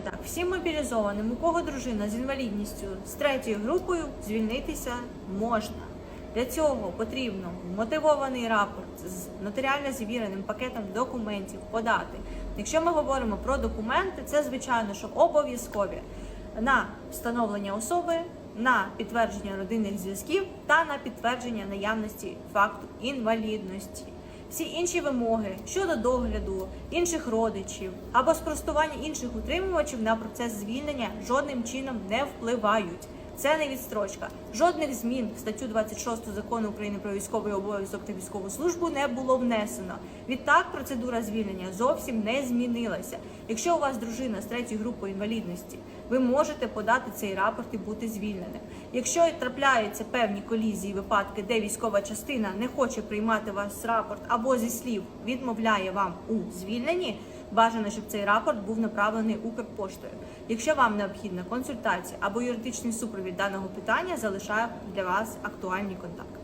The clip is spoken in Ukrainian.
І так, всім мобілізованим, у кого дружина з інвалідністю з третьою групою, звільнитися можна. Для цього потрібно мотивований рапорт з нотаріально завіреним пакетом документів подати. Якщо ми говоримо про документи, це звичайно, що обов'язкові на встановлення особи, на підтвердження родинних зв'язків та на підтвердження наявності факту інвалідності. Всі інші вимоги щодо догляду інших родичів або спростування інших утримувачів на процес звільнення жодним чином не впливають. Це не відстрочка. Жодних змін в статтю 26 закону України про військовий обов'язок та військову службу не було внесено. Відтак процедура звільнення зовсім не змінилася. Якщо у вас дружина з третьою групою інвалідності, ви можете подати цей рапорт і бути звільненим. Якщо трапляються певні колізії, випадки, де військова частина не хоче приймати ваш рапорт або зі слів відмовляє вам у звільненні. Бажано, щоб цей рапорт був направлений Укрпоштою. Якщо вам необхідна консультація або юридичний супровід даного питання, залишаю для вас актуальні контакти.